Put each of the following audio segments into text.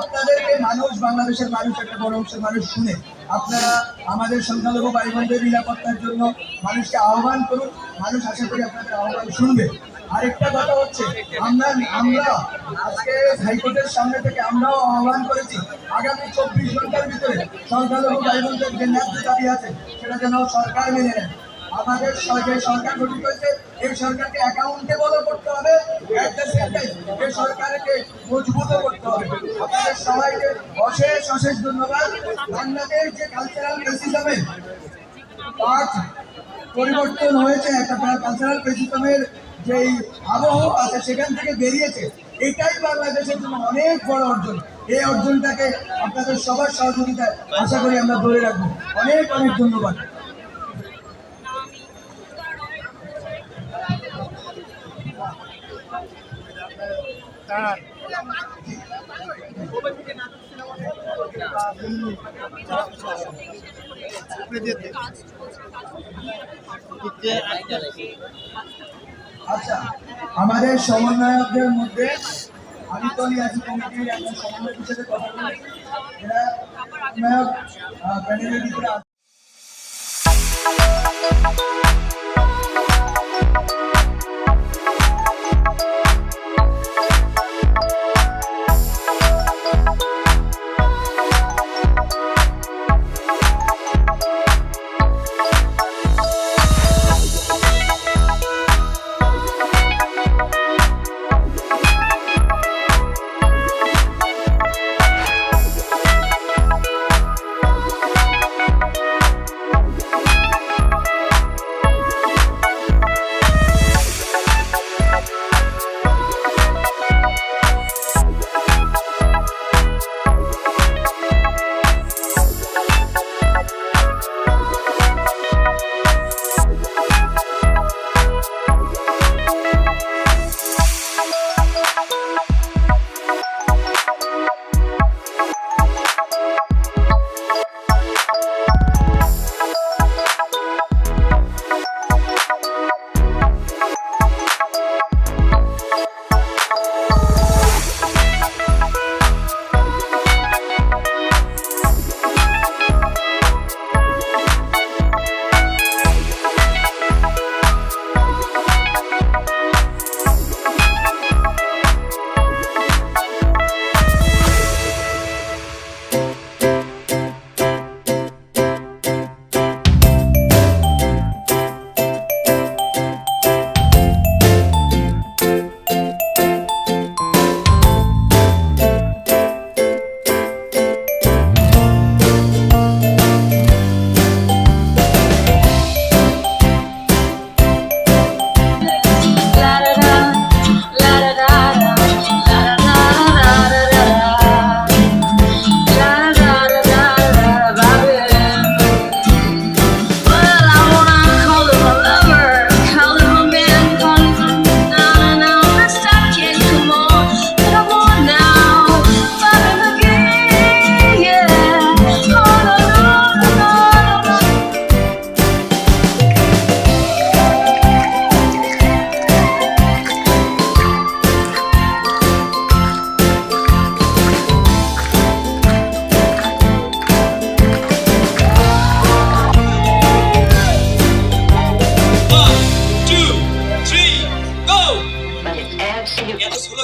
আপনাদেরকে মানুষ, বাংলাদেশের মানুষ, একটা বড় অংশের মানুষ শুনে আপনারা আমাদের সংখ্যালঘু ভাই বোনদের নিরাপত্তার জন্য মানুষকে আহ্বান করুন। মানুষ আশা করি আপনাদের আহ্বান শুনবে। আরেকটা কথা হচ্ছে, আমরা আমরা আজকে হাইকোর্টের সামনে থেকে আমরাও আহ্বান করেছি, আগামী চব্বিশ ঘণ্টার ভিতরে সংখ্যালঘু ভাই বোনদের যে ন্যায্য দাবি আছে, সেটা যেন সরকার মেনে নেয়। আমাদের যে সরকার গঠিত হয়েছে, এই সরকারকে অ্যাকাউন্টেবলও করতে হবে। এই সরকারকে মজবুতও করতে হবে। আপনাদের সবাইকে অশেষ অশেষ ধন্যবাদ। বাংলাদেশ যে কালচারাল রেসিজমের পাঠ পরিবর্তন হয়েছে, একটা কালচারাল রেসিজমের যেই আবহাওয়া আছে, সেখান থেকে বেরিয়েছে। এটাই বাংলাদেশের জন্য অনেক বড় অর্জন। এই অর্জনটাকে আপনাদের সবার সহযোগিতায় আশা করি আমরা ধরে রাখব। অনেক অনেক ধন্যবাদ। আচ্ছা আমাদের সমন্বয়কদের মধ্যে আমি তো আছি কমিটির একজন সমন্বয়কের সাথে কথা বলি। এরা সমন্বয়ক প্যানেলের ভিতরে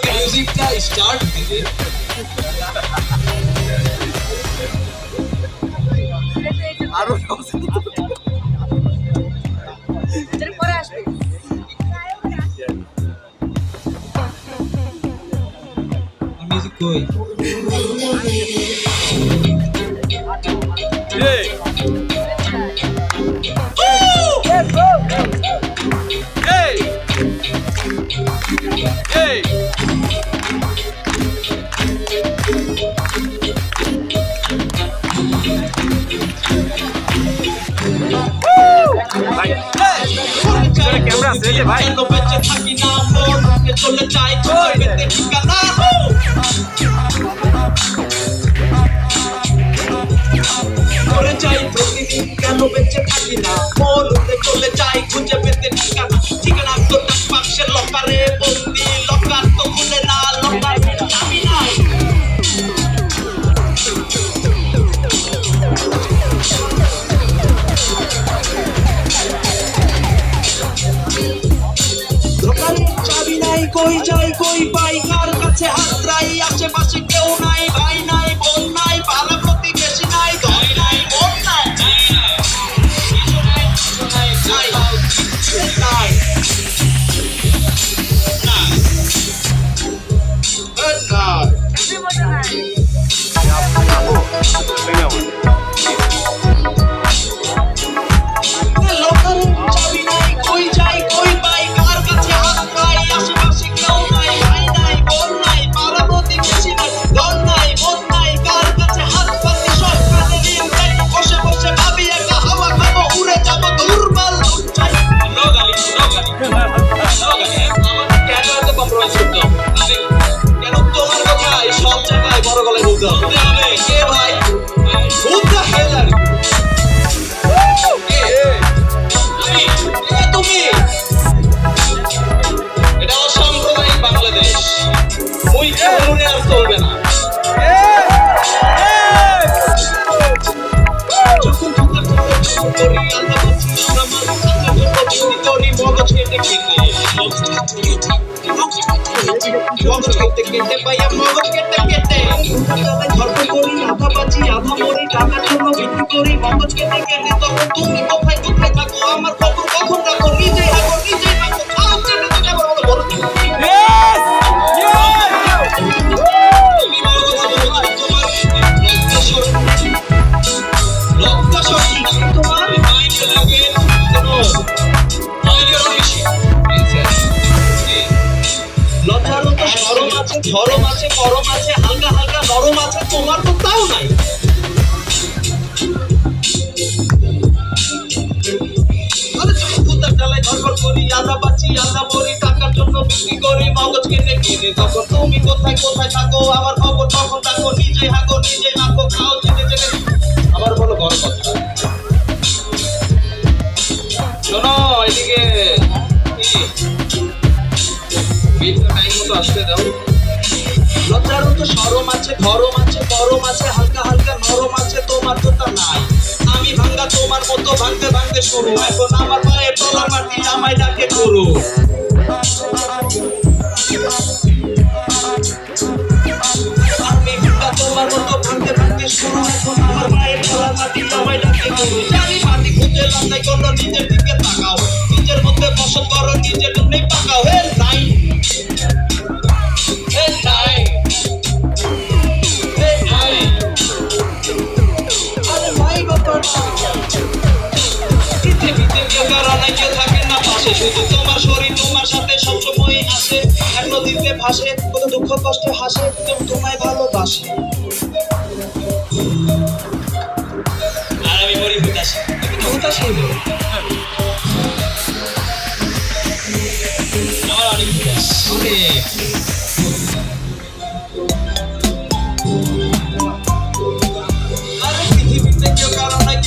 মিউজিকটা স্টার্ট দিতে। আরও পরে আসবে। মিউজিক কই? ক্যামেরা আছে রে ভাই। চলে যাই ঠিকানা করে যাই প্রতিদিন কেন চলে খুঁজে কই যাই কই পাই? কার কাছে হাতরাই আশেপাশে কেউ নাই ভাই নাই বোন নাই ভালো প্রতিবেশী নাই ধন নাই বোন নাই। Good night. কেটে কেটে পাইয়া মগজ কেটে কেটে ধর্ম করি আধা বাজি মগজ কেটে কেটে তখন তুমি টাকার জন্য বিক্রি করি মগজ কেটে কিনে তখন তুমি কোথায় কোথায় থাকো? আমার খবর তখন থাকো নিজে হাগো, নিজে শুরু এখন আমার পায়ে তলা মাটি আমায় ডাকে করো আমি ভাঙ্গা তোমার মতো ভাঙতে ভাঙতে শুরু। এখন আমার পায়ে তলা মাটি আমায় ডাকে করো জানি মাটি নিজের দিকে তাকাও। নিজের মধ্যে বসত করো, নিজের ভাসে কত দুঃখ কষ্টে হাসে তোমায় ভালোবাসে। আর আমি মরি হুতাশে। তুমি তো আমার অনেক হুতাশ। অনেক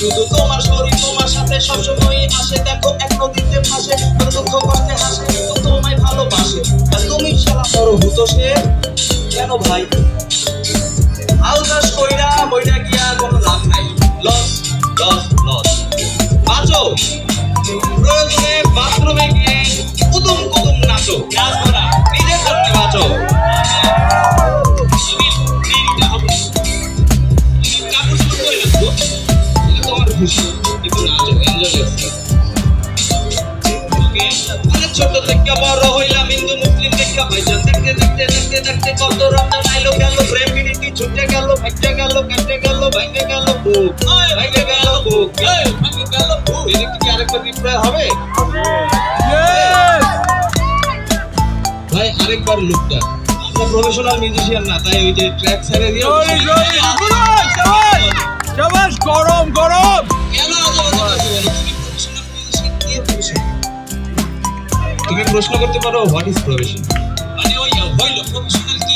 শুধু তোমার শরীর তোমার সাথে সবসময় আসে। দেখো এক নদীতে ভাসে দুঃখ কষ্টে হাসে কেন ভাই? আলদাস কইরা বইটা গিয়া কোনো লাভ নাই? Loss loss loss. বাঁচো। প্রয়োজনে বাথরুমে গিয়ে কুদুম কুদুম নাচো। না নিজের করতে বাঁচো। ছোট থেকে বড় হইলাম দেখা দেখতে দেখতে দেখতে দেখতে কত রমজান আইলো গেল প্রেম প্রীতি ছুটে গেল গেল কেটে গেল গেল বুক। গেল বুক। গেল বুক। কি আরেকবার রিপ্লাই হবে? ভাই আরেকবার লুকটা আমরা প্রফেশনাল মিউজিশিয়ান না তাই ওই যে ট্র্যাক ছেড়ে দিয়ে সবাস গরম গরম। কেন? তুমি প্রশ্ন করতে পারো হোয়াট ইজ প্রফেশন মানে ওই হইল প্রফেশনাল